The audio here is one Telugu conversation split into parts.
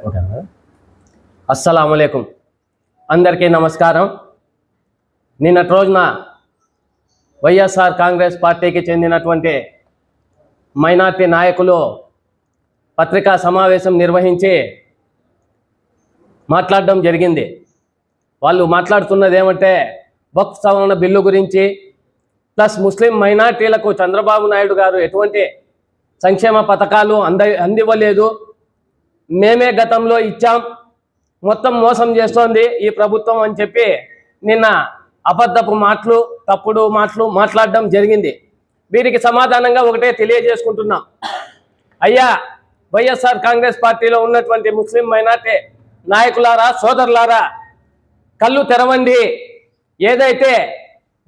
ఓకేనా అస్సలం అందరికీ నమస్కారం. నిన్నటి రోజున వైఎస్ఆర్ కాంగ్రెస్ పార్టీకి చెందినటువంటి మైనార్టీ నాయకులు పత్రికా సమావేశం నిర్వహించి మాట్లాడడం జరిగింది. వాళ్ళు మాట్లాడుతున్నది ఏమంటే వక్ఫ్ సవరణ బిల్లు గురించి ప్లస్ ముస్లిం మైనార్టీలకు చంద్రబాబు నాయుడు గారు ఎటువంటి సంక్షేమ పథకాలు అంద అందివ్వలేదు. మేమే గతంలో ఇచ్చాం. మొత్తం మోసం చేస్తోంది ఈ ప్రభుత్వం అని చెప్పి నిన్న అబద్ధపు మాటలు తప్పుడు మాటలు మాట్లాడడం జరిగింది. వీరికి సమాధానంగా ఒకటే తెలియజేసుకుంటున్నాం. అయ్యా వైఎస్ఆర్ కాంగ్రెస్ పార్టీలో ఉన్నటువంటి ముస్లిం మైనార్టీ నాయకులారా సోదరులారా కళ్ళు తెరవండి. ఏదైతే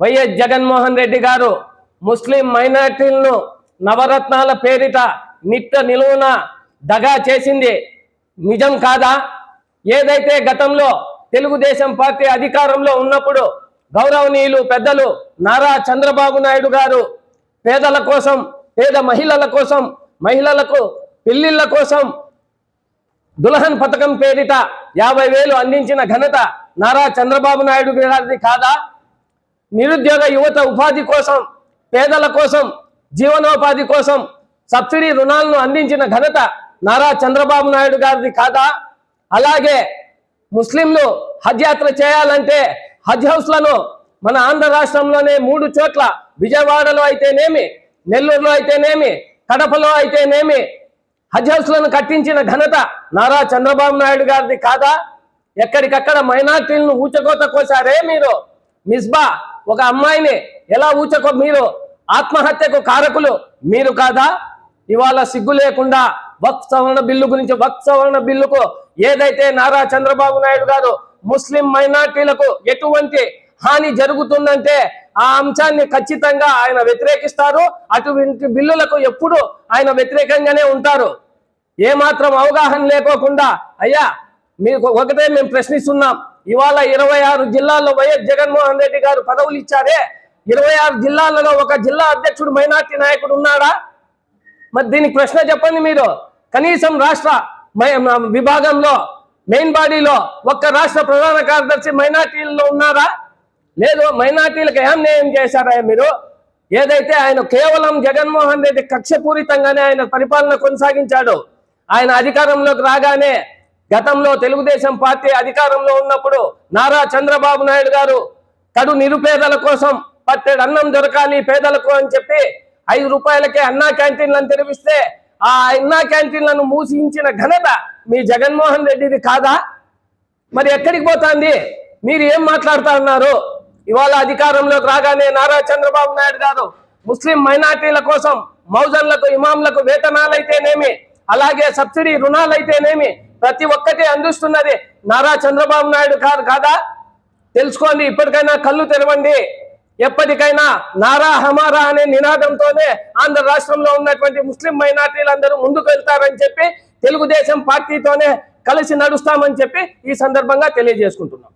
వైఎస్ జగన్మోహన్ రెడ్డి గారు ముస్లిం మైనార్టీలను నవరత్నాల పేరిట నిట్ట నిలువున దగా చేసింది నిజం కాదా? ఏదైతే గతంలో తెలుగుదేశం పార్టీ అధికారంలో ఉన్నప్పుడు గౌరవనీయులు పెద్దలు నారా చంద్రబాబు నాయుడు గారు పేదల కోసం పేద మహిళల కోసం మహిళలకు పెళ్ళిళ్ళ కోసం దులహన్ పథకం పేరిట యాభై వేలు అందించిన ఘనత నారా చంద్రబాబు నాయుడు గారిది కాదా? నిరుద్యోగ యువత ఉపాధి కోసం పేదల కోసం జీవనోపాధి కోసం సబ్సిడీ రుణాలను అందించిన ఘనత నారా చంద్రబాబు నాయుడు గారిది కాదా? అలాగే ముస్లింలు హజ్ యాత్ర చేయాలంటే హజ్ హౌస్లను మన ఆంధ్ర రాష్ట్రంలోనే మూడు చోట్ల విజయవాడలో అయితేనేమి నెల్లూరులో అయితేనేమి కడపలో అయితేనేమి హజ్ హౌస్లను కట్టించిన ఘనత నారా చంద్రబాబు నాయుడు గారిది కాదా? ఎక్కడికక్కడ మైనార్టీలను ఊచకోత కోసారే మీరు? మిస్బా ఒక అమ్మాయిని ఎలా ఊచకో మీరు? ఆత్మహత్యకు కారకులు మీరు కాదా? ఇవాళ సిగ్గు లేకుండా వక్ సవరణ బిల్లు గురించి వక్ సవరణ బిల్లుకు ఏదైతే నారా చంద్రబాబు నాయుడు గారు ముస్లిం మైనార్టీలకు ఎటువంటి హాని జరుగుతుందంటే ఆ అంశాన్ని ఖచ్చితంగా ఆయన వ్యతిరేకిస్తారు. అటువంటి బిల్లులకు ఎప్పుడు ఆయన వ్యతిరేకంగానే ఉంటారు. ఏమాత్రం అవగాహన లేకోకుండా అయ్యా మీకు ఒకటే మేము ప్రశ్నిస్తున్నాం. ఇవాళ ఇరవై ఆరు జిల్లాల్లో వైఎస్ జగన్మోహన్ రెడ్డి గారు పదవులు ఇచ్చారే. ఇరవై ఆరు జిల్లాలలో ఒక జిల్లా అధ్యక్షుడు మైనార్టీ నాయకుడు ఉన్నాడా? మరి దీనికి ప్రశ్న చెప్పండి మీరు. కనీసం రాష్ట్ర విభాగంలో మెయిన్ బాడీలో ఒక్క రాష్ట్ర ప్రధాన కార్యదర్శి మైనార్టీల్లో ఉన్నారా? లేదు మైనార్టీలకు ఏం న్యాయం చేశారా మీరు? ఏదైతే ఆయన కేవలం జగన్మోహన్ రెడ్డి కక్షపూరితంగానే ఆయన పరిపాలన కొనసాగించాడు ఆయన అధికారంలోకి రాగానే గతంలో తెలుగుదేశం పార్టీ అధికారంలో ఉన్నప్పుడు నారా చంద్రబాబు నాయుడు గారు కడు నిరుపేదల కోసం పట్టెడు అన్నం దొరకాలి పేదలకు అని చెప్పి ఐదు రూపాయలకే అన్నా క్యాంటీన్లను తెరిపిస్తే ఆ అన్నా క్యాంటీన్లను మూసించిన ఘనత మీ జగన్మోహన్ రెడ్డిది కాదా? మరి ఎక్కడికి పోతుంది? మీరు ఏం మాట్లాడుతా ఉన్నారు? ఇవాళ అధికారంలోకి రాగానే నారా చంద్రబాబు నాయుడు గారు ముస్లిం మైనార్టీల కోసం మౌజన్లకు ఇమాంలకు వేతనాలైతేనేమి అలాగే సబ్సిడీ రుణాలైతేనేమి ప్రతి ఒక్కటి అందిస్తున్నది నారా చంద్రబాబు నాయుడు గారు కాదా? తెలుసుకోండి ఇప్పటికైనా కళ్ళు తెరవండి. ఎప్పటికైనా నారా హమారా అనే నినాదంతోనే ఆంధ్ర రాష్ట్రంలో ఉన్నటువంటి ముస్లిం మైనార్టీలందరూ ముందుకు వెళ్తారని చెప్పి తెలుగుదేశం పార్టీతోనే కలిసి నడుస్తామని చెప్పి ఈ సందర్భంగా తెలియజేసుకుంటున్నాం.